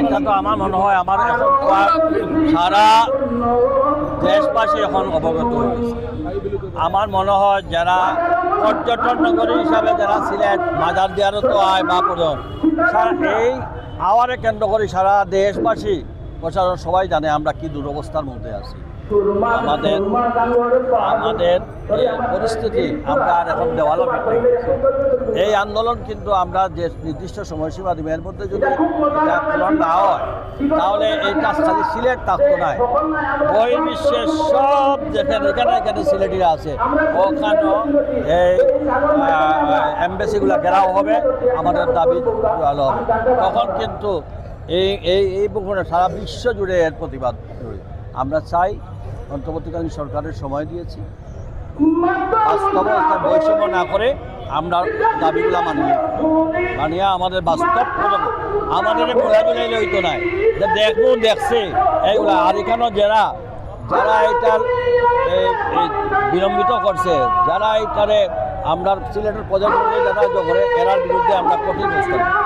এটা তো আমার মনে হয় আমার এখন সারা দেশবাসী এখন অবগত হয়ে গেছে। আমার মনে হয় যারা পর্যটন নগরী হিসাবে যারা সিলেট মাজার দিয়ারও তো আয় বা সারা এই আওয়ারে কেন্দ্র করে সারা দেশবাসী, প্রশাসন সবাই জানে আমরা কি দুরবস্থার মধ্যে আছি। আমাদের আমাদের পরিস্থিতি আমরা আর এখন দেওয়ালও ভিত্তি এই আন্দোলন কিন্তু আমরা যে নির্দিষ্ট সময়সীমা দিব এর মধ্যে যদি পূরণ না হয় তাহলে এই কাজ খালি সিলেট থাকতো না। বিশ্বের সব যেখানে এখানে এখানে সিলেটিরা আছে ওখানেও এই এম্বাসিগুলো ঘেরাও হবে। আমাদের দাবি ভালো হবে। তখন কিন্তু এই এই এই পুকুরে সারা বিশ্ব জুড়ে এর প্রতিবাদ আমরা চাই অন্তর্বর্তীকালীন সরকারের সময় দিয়েছি। বাস্তব বৈষম্য না করে আমরা দাবিগুলো মানিয়ে মানিয়ে আমাদের বাস্তব প্রজন্ম আমাদের বোঝা বিলাইলে হইতো নাই। দেখব, দেখছে। এইগুলা আর এখানে যারা যারা এটার বিলম্বিত করছে, যারা এইটারে আমরা সিলেটের প্রজন্মকে যারা জগরে এরার বিরুদ্ধে আমরা কঠিন ব্যবস্থা।